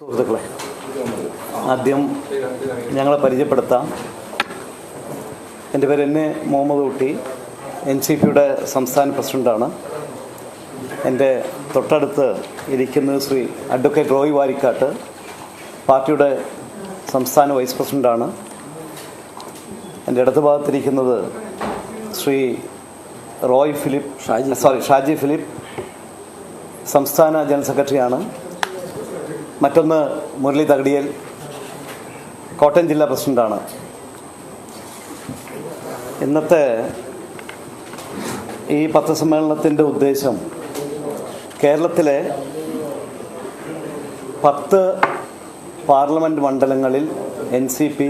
സുഹൃത്തുക്കളെ ആദ്യം ഞങ്ങളെ പരിചയപ്പെടുത്താം. എന്റെ പേര് എന്നെ മുഹമ്മദ് കുട്ടി. എൻ സി പിയുടെ സംസ്ഥാന പ്രസിഡന്റാണ് എന്റെ തൊട്ടടുത്ത് ഇരിക്കുന്നത് ശ്രീ അഡ്വക്കേറ്റ് റോയ് വാരിക്കാട്ട് പാർട്ടിയുടെ സംസ്ഥാന വൈസ് പ്രസിഡന്റാണ് എന്റെ ഇടത് ഭാഗത്തിരിക്കുന്നത് Shri Roy Philip Shaji sorry Shaji Philip സംസ്ഥാന ജനറൽ സെക്രട്ടറിയാണ്. മറ്റൊന്ന് മുരളി തകടിയൽ കോട്ടയം ജില്ലാ പ്രസിഡന്റാണ്. ഇന്നത്തെ ഈ പത്രസമ്മേളനത്തിന്റെ ഉദ്ദേശം കേരളത്തിലെ പത്ത് പാർലമെന്റ് മണ്ഡലങ്ങളിൽ എൻ സി പി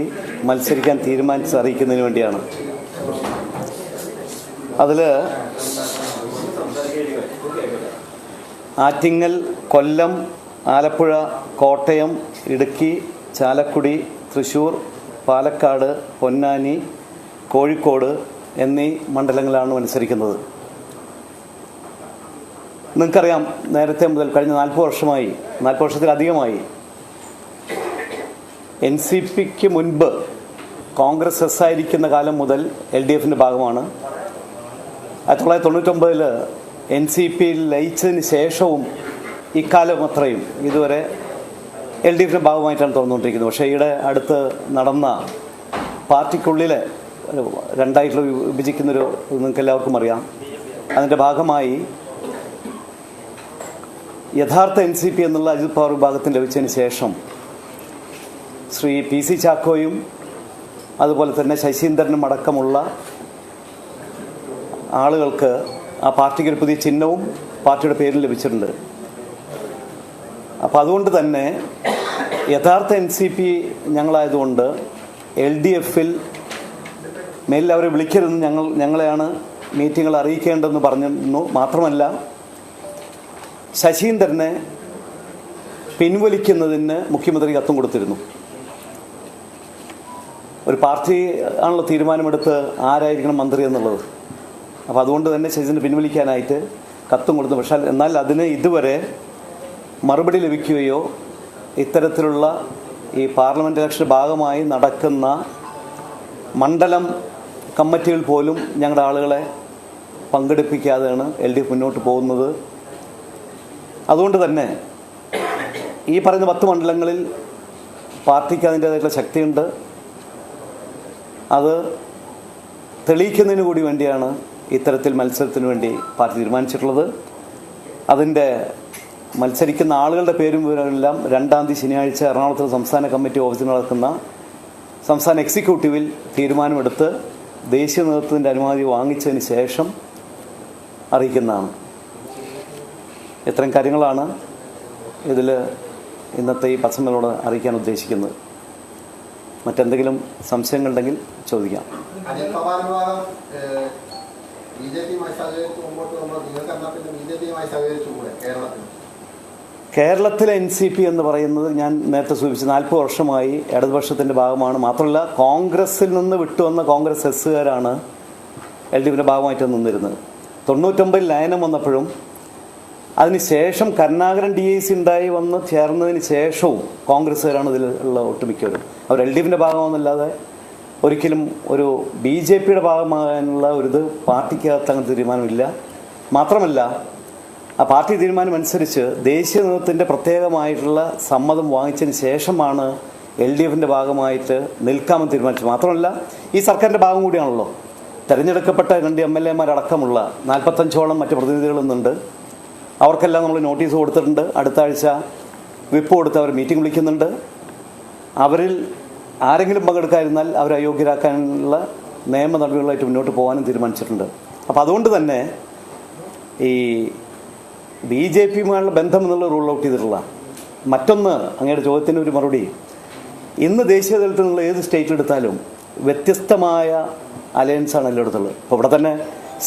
മത്സരിക്കാൻ തീരുമാനിച്ച് അറിയിക്കുന്നതിന് വേണ്ടിയാണ്. അതിൽ ആറ്റിങ്ങൽ കൊല്ലം ആലപ്പുഴ കോട്ടയം ഇടുക്കി ചാലക്കുടി തൃശൂർ പാലക്കാട് പൊന്നാനി കോഴിക്കോട് എന്നീ മണ്ഡലങ്ങളാണ് മത്സരിക്കുന്നത്. നിങ്ങൾക്കറിയാം നേരത്തെ മുതൽ കഴിഞ്ഞ നാൽപ്പത് വർഷമായി നാൽപ്പത് വർഷത്തിലധികമായി എൻ സി പിക്ക് മുൻപ് കോൺഗ്രസ് എസ് ആയിരിക്കുന്ന കാലം മുതൽ എൽ ഡി എഫിന്റെ ഭാഗമാണ്. ആയിരത്തി തൊള്ളായിരത്തി തൊണ്ണൂറ്റൊമ്പതിൽ എൻ സി പിയിൽ ലയിച്ചതിന് ശേഷവും ഇക്കാലം അത്രയും ഇതുവരെ എൽ ഡി എഫിന്റെ ഭാഗമായിട്ടാണ് തുറന്നുകൊണ്ടിരിക്കുന്നത് പക്ഷേ ഈയിടെ അടുത്ത് നടന്ന പാർട്ടിക്കുള്ളിലെ രണ്ടായിട്ടുള്ള വിഭജിക്കുന്നൊരു നിങ്ങൾക്ക് എല്ലാവർക്കും അറിയാം. അതിന്റെ ഭാഗമായി യഥാർത്ഥ എൻ സി പി എന്നുള്ള അജിത് പവാർ വിഭാഗത്തിന് ലഭിച്ചതിന് ശേഷം ശ്രീ പി സി ചാക്കോയും അതുപോലെ തന്നെ ശശീന്ദ്രനും അടക്കമുള്ള ആളുകൾക്ക് ആ പാർട്ടിക്ക് ഒരു പുതിയ ചിഹ്നവും പാർട്ടിയുടെ പേരും ലഭിച്ചിട്ടുണ്ട്. അപ്പം അതുകൊണ്ട് തന്നെ യഥാർത്ഥ എൻ സി പി ഞങ്ങളായതുകൊണ്ട് എൽ ഡി എഫിൽ മേലിൽ അവരെ വിളിക്കരുതെന്ന് ഞങ്ങൾ ഞങ്ങളെയാണ് മീറ്റിങ്ങൾ അറിയിക്കേണ്ടതെന്ന് പറഞ്ഞിരുന്നു. മാത്രമല്ല ശശീന്ദ്രനെ പിൻവലിക്കുന്നതിന് മുഖ്യമന്ത്രി കത്തും കൊടുത്തിരുന്നു. ഒരു പാർട്ടി ആണല്ലോ തീരുമാനമെടുത്ത് ആരായിരിക്കണം മന്ത്രി എന്നുള്ളത്. അപ്പോൾ അതുകൊണ്ട് തന്നെ ശശീന്ദ്രൻ പിൻവലിക്കാനായിട്ട് കത്തും കൊടുത്തു. പക്ഷേ എന്നാൽ അതിന് ഇതുവരെ മറുപടി ലഭിക്കുകയോ ഇത്തരത്തിലുള്ള ഈ പാർലമെന്റ് ഇലക്ഷൻ ഭാഗമായി നടക്കുന്ന മണ്ഡലം കമ്മിറ്റികൾ പോലും ഞങ്ങളുടെ ആളുകളെ പങ്കെടുപ്പിക്കാതെയാണ് എൽ ഡി എഫ് മുന്നോട്ട് പോകുന്നത്. അതുകൊണ്ട് തന്നെ ഈ പറയുന്ന പത്ത് മണ്ഡലങ്ങളിൽ പാർട്ടിക്ക് അതിന്റേതായിട്ടുള്ള ശക്തിയുണ്ട്. അത് തെളിയിക്കുന്നതിന് കൂടി വേണ്ടിയാണ് ഇത്തരത്തിൽ മത്സരത്തിന് വേണ്ടി പാർട്ടി തീരുമാനിച്ചിട്ടുള്ളത്. അതിന്റെ മത്സരിക്കുന്ന ആളുകളുടെ പേരും വിവരങ്ങളെല്ലാം രണ്ടാം തീയതി ശനിയാഴ്ച എറണാകുളത്ത് സംസ്ഥാന കമ്മിറ്റി ഓഫീസിൽ നടക്കുന്ന സംസ്ഥാന എക്സിക്യൂട്ടീവിൽ തീരുമാനമെടുത്ത് ദേശീയ നേതൃത്വത്തിന്റെ അനുമതി വാങ്ങിച്ചതിന് ശേഷം അറിയിക്കുന്നതാണ്. ഇത്തരം കാര്യങ്ങളാണ് ഇതിൽ ഇന്നത്തെ ഈ പസങ്ങളോട് അറിയിക്കാൻ ഉദ്ദേശിക്കുന്നത്. മറ്റെന്തെങ്കിലും സംശയങ്ങളുണ്ടെങ്കിൽ ചോദിക്കാം. ബി ജെ പിയുമായി സഹകരിച്ച് മുമ്പോട്ട് പോകുമ്പോൾ നിങ്ങൾക്ക് എന്നാൽ ബി ജെ പിയുമായി സഹകരിച്ചുകൂടെ കേരളത്തിൽ? കേരളത്തിലെ എൻ സി പി എന്ന് പറയുന്നത് ഞാൻ നേരത്തെ സൂചിപ്പിച്ചു നാൽപ്പത് വർഷമായി ഇടതുപക്ഷത്തിന്റെ ഭാഗമാണ്. മാത്രമല്ല കോൺഗ്രസിൽ നിന്ന് വിട്ടുവന്ന കോൺഗ്രസ് എസ്സുകാരാണ് എൽ ഡി എഫിന്റെ ഭാഗമായിട്ട് നിന്നിരുന്നത്. തൊണ്ണൂറ്റൊമ്പതിൽ ലയനം വന്നപ്പോഴും അതിനുശേഷം കരുണാകരൻ ഡി ഐ സി ഉണ്ടായി വന്ന് ചേർന്നതിന് ശേഷവും കോൺഗ്രസ്സുകാരാണ് ഇതിലുള്ള ഒട്ടുമിക്കവരും. അവർ എൽ ഡി എഫിന്റെ ഭാഗമാണെന്നല്ലാതെ ഒരിക്കലും ഒരു ബി ജെ പിയുടെ ഭാഗമാകാനുള്ള ഒരു ഇത് പാർട്ടിക്കകത്ത് അങ്ങനെ തീരുമാനമില്ല. മാത്രമല്ല ആ പാർട്ടി തീരുമാനം അനുസരിച്ച് ദേശീയ നേതൃത്വത്തിന്റെ പ്രത്യേകമായിട്ടുള്ള സമ്മതം വാങ്ങിച്ചതിന് ശേഷമാണ് എൽ ഡി എഫിന്റെ ഭാഗമായിട്ട് നിൽക്കാമെന്ന് തീരുമാനിച്ചത്. മാത്രമല്ല ഈ സർക്കാരിന്റെ ഭാഗം കൂടിയാണല്ലോ. തിരഞ്ഞെടുക്കപ്പെട്ട രണ്ട് എം എൽ എമാരടക്കമുള്ള നാൽപ്പത്തഞ്ചോളം മറ്റ് പ്രതിനിധികളൊന്നുണ്ട് അവർക്കെല്ലാം നമ്മൾ നോട്ടീസ് കൊടുത്തിട്ടുണ്ട്. അടുത്ത ആഴ്ച വിപ്പ് കൊടുത്ത് അവർ മീറ്റിംഗ് വിളിക്കുന്നുണ്ട്. അവരിൽ ആരെങ്കിലും പങ്കെടുക്കാതിരുന്നാൽ അവരെ അയോഗ്യരാക്കാനുള്ള നിയമ നടപടികളായിട്ട് മുന്നോട്ട് പോകാനും തീരുമാനിച്ചിട്ടുണ്ട്. അപ്പോൾ അതുകൊണ്ട് തന്നെ ഈ ബി ജെ പിയുമായുള്ള ബന്ധം എന്നുള്ള റൂൾ ഔട്ട് ചെയ്തിട്ടുള്ള മറ്റൊന്ന് അങ്ങയുടെ ചോദ്യത്തിന് ഒരു മറുപടി. ഇന്ന് ദേശീയ തലത്തിൽ നിന്നുള്ള ഏത് സ്റ്റേറ്റ് എടുത്താലും വ്യത്യസ്തമായ അലയൻസാണ് എല്ലായിടത്തുള്ളത് ഇപ്പോൾ ഇവിടെ തന്നെ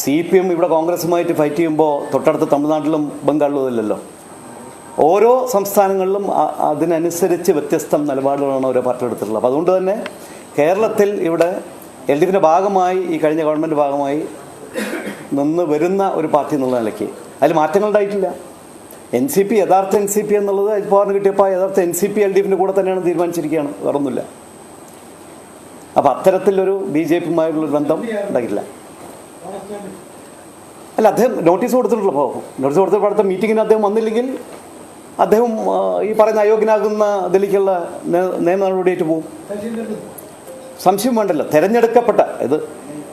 സി പി എം ഇവിടെ കോൺഗ്രസുമായിട്ട് ഫൈറ്റ് ചെയ്യുമ്പോൾ തൊട്ടടുത്ത തമിഴ്നാട്ടിലും ബംഗാളിലും ഇല്ലല്ലോ ഓരോ സംസ്ഥാനങ്ങളിലും അതിനനുസരിച്ച് വ്യത്യസ്ത നിലപാടുകളാണ് ഓരോ പാർട്ടി എടുത്തിട്ടുള്ളത്. അപ്പോൾ അതുകൊണ്ട് തന്നെ കേരളത്തിൽ ഇവിടെ എൽ ഡി എഫിന്റെ ഭാഗമായി ഈ കഴിഞ്ഞ ഗവൺമെന്റ് ഭാഗമായി നിന്ന് വരുന്ന ഒരു പാർട്ടി എന്നുള്ള നിലയ്ക്ക് അതിൽ മാറ്റങ്ങൾ ഉണ്ടായിട്ടില്ല. എൻ സി പി യഥാർത്ഥ എൻ സി പി എന്നുള്ളത് അജിത് പവാറിന് കിട്ടിയപ്പോൾ യഥാർത്ഥ N C P L D എഫിന്റെ കൂടെ തന്നെയാണ് തീരുമാനിച്ചിരിക്കുകയാണ്. വേറൊന്നുമില്ല. അപ്പം അത്തരത്തിലൊരു ബി ജെ പിയുമായിട്ടുള്ളൊരു ബന്ധം ഉണ്ടായിട്ടില്ല. അല്ല അദ്ദേഹം നോട്ടീസ് കൊടുത്തിട്ടുള്ളൂ അപ്പോൾ നോട്ടീസ് കൊടുത്തപ്പോൾ അടുത്ത മീറ്റിങ്ങിന് അദ്ദേഹം വന്നില്ലെങ്കിൽ അദ്ദേഹം ഈ പറയുന്ന അയോഗ്യനാകുന്ന ഇതിലേക്കുള്ള നിയമ നടപടിയായിട്ട് പോകും. സംശയം വേണ്ടല്ലോ. തിരഞ്ഞെടുക്കപ്പെട്ട ഇത്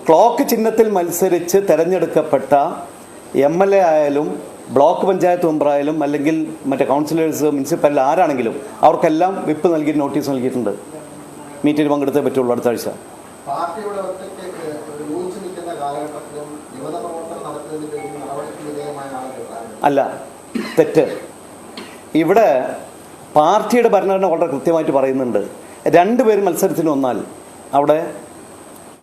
ക്ലോക്ക് ചിഹ്നത്തിൽ മത്സരിച്ച് തെരഞ്ഞെടുക്കപ്പെട്ട എം എൽ എ ആയാലും ബ്ലോക്ക് പഞ്ചായത്ത് മെമ്പറായാലും അല്ലെങ്കിൽ മറ്റേ കൗൺസിലേഴ്സ് മുനിസിപ്പൽ ആരാണെങ്കിലും അവർക്കെല്ലാം വിപ്പ് നൽകി നോട്ടീസ് നൽകിയിട്ടുണ്ട്. മീറ്റിൽ പങ്കെടുത്തേ പറ്റുള്ളൂ അടുത്ത ആഴ്ച. അല്ല തെറ്റ്. ഇവിടെ പാർട്ടിയുടെ ഭരണഘടന വളരെ കൃത്യമായിട്ട് പറയുന്നുണ്ട്. രണ്ടുപേരും മത്സരത്തിന് വന്നാൽ അവിടെ